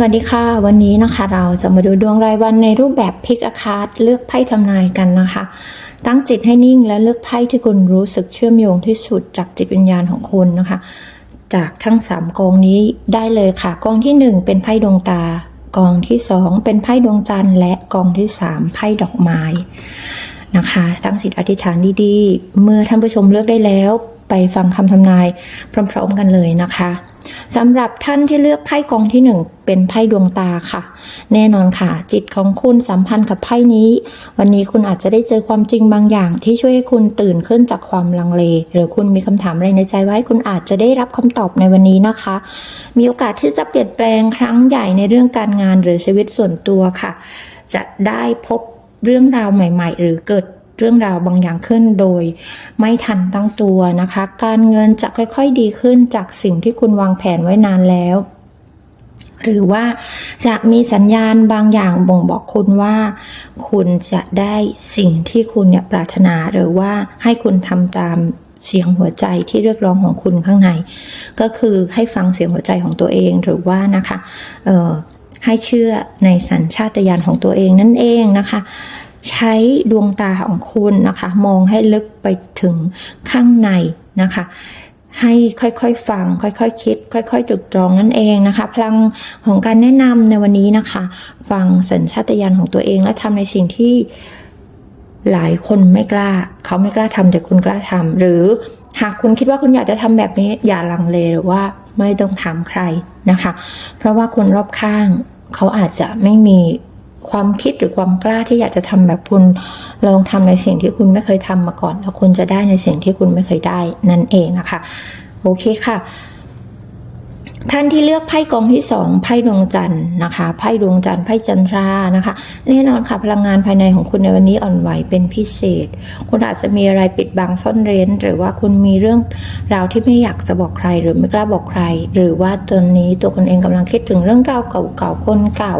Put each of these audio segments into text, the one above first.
สวัสดีค่ะ วันนี้นะคะเราจะมาดูดวงรายวันในรูปแบบพิกอาคาดเลือกไพ่ทำนายกันนะคะ ตั้งจิตให้นิ่งและเลือกไพ่ที่คุณรู้สึกเชื่อมโยงที่สุดจากจิตวิญญาณของคุณนะคะ จากทั้งสามกองนี้ได้เลยค่ะกองที่หนึ่งเป็นไพ่ดวงตากองที่สองเป็นไพ่ดวงจันทร์และกองที่สามไพ่ดอกไม้นะคะ ตั้งสิทธิอธิษฐานดีๆ เมื่อท่านผู้ชมเลือกได้แล้ว ไปฟังคำทำนายพร้อมๆกันเลยนะคะสำหรับท่านที่เลือกไพ่กองที่หนึ่งเป็นไพ่ดวงตาค่ะ แน่นอนค่ะ จิตของคุณสัมพันธ์กับไพ่นี้ วันนี้คุณอาจจะได้เจอความจริงบางอย่าง ที่ช่วยให้คุณตื่นขึ้นจากความลังเล หรือคุณมีคำถามอะไรในใจไว้ คุณอาจจะได้รับคำตอบในวันนี้นะคะ มีโอกาสที่จะเปลี่ยนแปลงครั้งใหญ่ในเรื่องการงานหรือชีวิตส่วนตัวค่ะ จะได้พบเรื่องราวใหม่ ๆ หรือเกิด เรื่องราวบางอย่างขึ้นโดยไม่ทันตั้งตัวนะคะ การเงินจะค่อยๆดีขึ้นจากสิ่งที่คุณวางแผนไว้นานแล้ว หรือว่าจะมีสัญญาณบางอย่างบ่งบอกคุณว่า คุณจะได้สิ่งที่คุณเนี่ยปรารถนาหรือว่าให้คุณทำตามเสียงหัวใจที่เรียกร้องของคุณข้างใน ก็คือให้ฟังเสียงหัวใจของตัวเองหรือว่านะคะเอ่อให้เชื่อในสัญชาตญาณของตัวเองนั่นเองนะคะ ใช้ดวงตาของคุณนะคะ มองให้ลึกไปถึงข้างในนะคะให้ค่อยๆฟัง ค่อยๆคคิด ค่อยๆตรึกตรองนั่นเองนะคะ พลังของการแนะนำในวันนี้นะคะ ฟังสัญชาตญาณของตัวเองและทำในสิ่งที่หลายคนไม่กล้า เขาไม่กล้าทำแต่คุณกล้าทำหรือหากคุณคิดว่าคุณอยากจะทำแบบนี้อย่าลังเลหรือว่าไม่ต้องถามใครนะคะ เพราะว่าคนรอบข้าง เขาอาจจะไม่มี ความคิดหรือความกล้าที่อยากจะทำแบบคุณลองทำในสิ่งที่คุณไม่เคยทำมาก่อน แล้วคุณจะได้ในสิ่งที่คุณไม่เคยได้นั่นเองนะคะ โอเคค่ะ ท่านที่เลือกไพ่กองที่สองไพ่ดวงจันทร์นะคะไพ่ดวงจันทร์ไพ่จันทรานะคะ แน่นอนค่ะพลังงานภายในของคุณในวันนี้อ่อนไหวเป็นพิเศษ คุณอาจจะมีอะไรปิดบังซ่อนเร้น หรือว่าคุณมีเรื่องราวที่ไม่อยากจะบอกใคร หรือไม่กล้าบอกใคร หรือว่าตัวนี้ตัวคุณเองกำลังคิดถึงเรื่องราวเก่าๆคนเก่า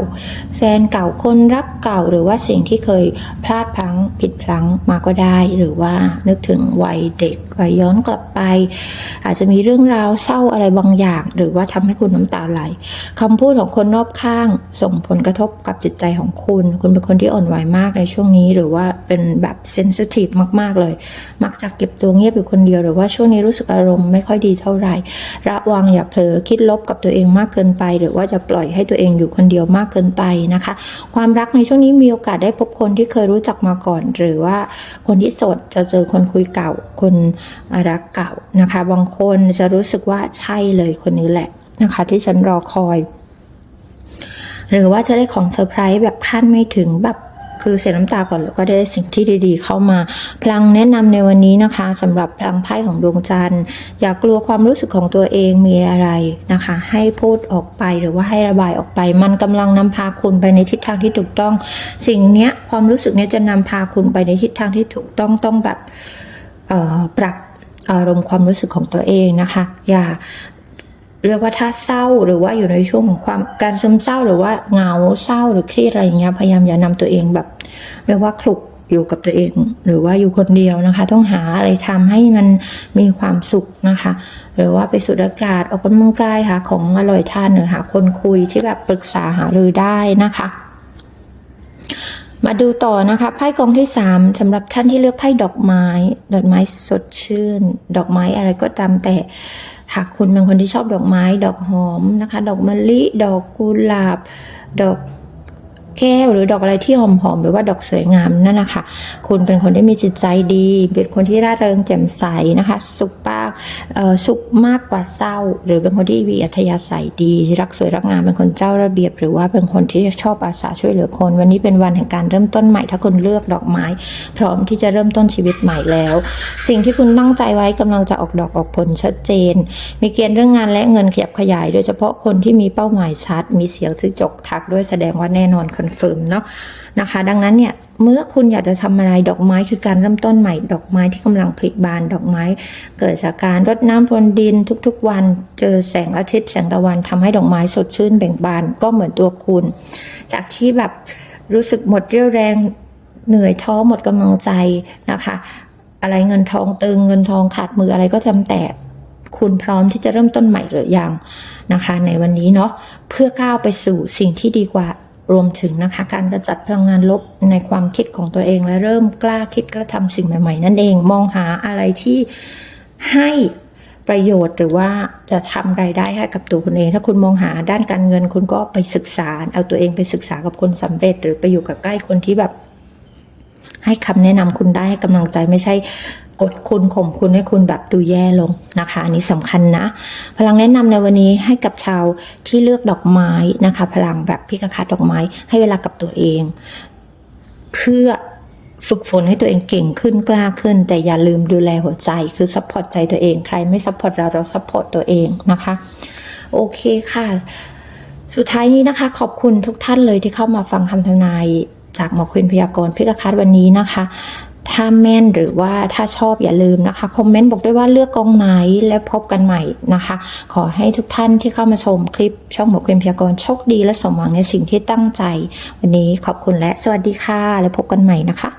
แฟนเก่าคนรักเก่า หรือว่าสิ่งที่เคยพลาดพลั้งผิดพลั้งมาก็ได้ หรือว่านึกถึงวัยเด็กวัยย้อนกลับไป อาจจะมีเรื่องราวเศร้าอะไรบางอย่าง หรือว่าทำให้คุณน้ำตาไหลคำพูดของคนรอบข้าง ส่งผลกระทบกับจิตใจของคุณ คุณเป็นคนที่อ่อนไหวมากในช่วงนี้ หรือว่าเป็นแบบเซนซิทีฟมาก ๆ เลย มักจะเก็บตัวเงียบอยู่คนเดียวหรือว่าช่วงนี้รู้สึกอารมณ์ไม่ค่อยดีเท่าไหร่ ระวังอย่าเผลอคิดลบกับตัวเองมากเกินไป หรือว่าจะปล่อยให้ตัวเองอยู่คนเดียวมากเกินไปนะคะ ความรักในช่วงนี้มีโอกาสได้พบคนที่เคยรู้จักมาก่อน หรือว่าคนที่สดจะเจอคนคุยเก่า คนรักเก่านะคะ บางคนจะรู้สึกว่าใช่เลยคนนี้แหละ นะคะ ที่ฉันรอคอย หรือว่าจะได้ของเซอร์ไพรส์แบบคาดไม่ถึงแบบคือเสียน้ำตาก่อนแล้วก็ได้สิ่งที่ดีๆ เข้ามาพลังแนะนำในวันนี้นะคะสำหรับพลังไพ่ของดวงจันทร์อย่ากลัวความรู้สึกของตัวเองมีอะไรนะคะ ให้พูดออกไปหรือว่าให้ระบายออกไป มันกำลังนำพาคุณไปในทิศทางที่ถูกต้อง สิ่งเนี้ยความรู้สึกเนี้ยจะนำพาคุณไปในทิศทางที่ถูกต้องต้องแบบปรับอารมณ์ความรู้สึกของตัวเองนะคะ อย่า เรียกว่าถ้าเศร้าหรือว่าอยู่ในช่วงของความการซึมเศร้าหรือว่าเหงาเศร้าหรือเครียดอะไรอย่างเงี้ยพยายามอย่านำตัวเองแบบ เรียกว่าคลุกอยู่กับตัวเอง หรือว่าอยู่คนเดียวนะคะ ต้องหาอะไรทำให้มันมีความสุขนะคะ หรือว่าไปสูดอากาศออกกำลังกายหาของอร่อยทานหรือหาคนคุยที่แบบปรึกษาหารือได้นะคะ มาดูต่อนะคะไพ่กองที่สามสำหรับท่านที่เลือกไพ่ดอกไม้ ดอกไม้สดชื่น ดอกไม้อะไรก็ตามแต่ หากคุณเป็นคนที่ชอบดอกไม้ ดอกหอมนะคะ ดอกมะลิ ดอกกุหลาบ ดอกแก้วหรือดอกอะไรที่หอมๆหรือว่าดอกสวยงามนั่นนะคะคุณเป็นคนที่มีจิตใจดี เป็นคนที่ร่าเริงแจ่มใสนะคะ สุขปาสุขมากกว่าเศร้า หรือเป็นคนที่มีอัธยาศัยดี รักสวยรักงามเป็นคนเจ้าระเบียบ หรือว่าเป็นคนที่ชอบอาสาช่วยเหลือคน วันนี้เป็นวันแห่งการเริ่มต้นใหม่ ถ้าคุณเลือกดอกไม้ พร้อมที่จะเริ่มต้นชีวิตใหม่แล้ว สิ่งที่คุณตั้งใจไว้กำลังจะออกดอกออกผลชัดเจน มีเกณฑ์เรื่องงานและเงินขยับขยาย โดยเฉพาะคนที่มีเป้าหมายชัด มีเสียงซื้อจกทักด้วยแสดงว่าแน่นอนคอนเฟิร์มเนาะนะคะ ดังนั้นเนี่ย เมื่อคุณอยากจะทำอะไรดอกไม้คือการเริ่มต้นใหม่ ดอกไม้ที่กำลังผลิบานดอกไม้ เกิดจากการรดน้ำพรวนดินทุกๆ วันเจอแสงอาทิตย์แสงตะวันทำให้ดอกไม้สดชื่นเบ่งบานก็เหมือนตัวคุณ จากที่แบบรู้สึกหมดเรี่ยวแรงเหนื่อยท้อหมดกำลังใจนะคะ อะไรเงินทองตึงเงินทองขาดมืออะไรก็ทำแต่คุณพร้อมที่จะเริ่มต้นใหม่หรือยังนะคะ ในวันนี้เนาะเพื่อก้าวไปสู่สิ่งที่ดีกว่า รวมถึงนะคะการกระจัดพลังงานลบในความคิดของตัวเองและเริ่มกล้าคิดกระทำสิ่งใหม่ ๆ นั่นเองมองหาอะไรที่ให้ประโยชน์หรือว่าจะทำรายได้ให้กับตัวคุณเอง ถ้าคุณมองหาด้านการเงินคุณก็ไปศึกษา เอาตัวเองไปศึกษากับคนสำเร็จ หรือไปอยู่กับใกล้คนที่แบบ ให้คำแนะนำคุณได้ให้กำลังใจไม่ใช่กดคุณข่มคุณให้คุณแบบดูแย่ลงนะคะ อันนี้สำคัญนะ พลังแนะนำในวันนี้ให้กับชาวที่เลือกดอกไม้นะคะ พลังแบบพิกาคาดอกไม้ ให้เวลากับตัวเอง เพื่อฝึกฝนให้ตัวเองเก่งขึ้นกล้าขึ้น แต่อย่าลืมดูแลหัวใจคือซัพพอร์ตใจตัวเองใครไม่ซัพพอร์ตเราเราซัพพอร์ตตัวเองนะคะ โอเคค่ะ สุดท้ายนี้นะคะ ขอบคุณทุกท่านเลยที่เข้ามาฟังคำทำนาย จากหมอควินพยากรณ์พิกคัดวันนี้นะคะ ถ้าแม่นหรือว่าถ้าชอบอย่าลืมนะคะ คอมเมนต์บอกด้วยว่าเลือกกองไหนและพบกันใหม่นะคะ ขอให้ทุกท่านที่เข้ามาชมคลิปช่องหมอควินพยากรณ์โชคดีและสมหวังในสิ่งที่ตั้งใจ วันนี้ขอบคุณและสวัสดีค่ะ และพบกันใหม่นะคะ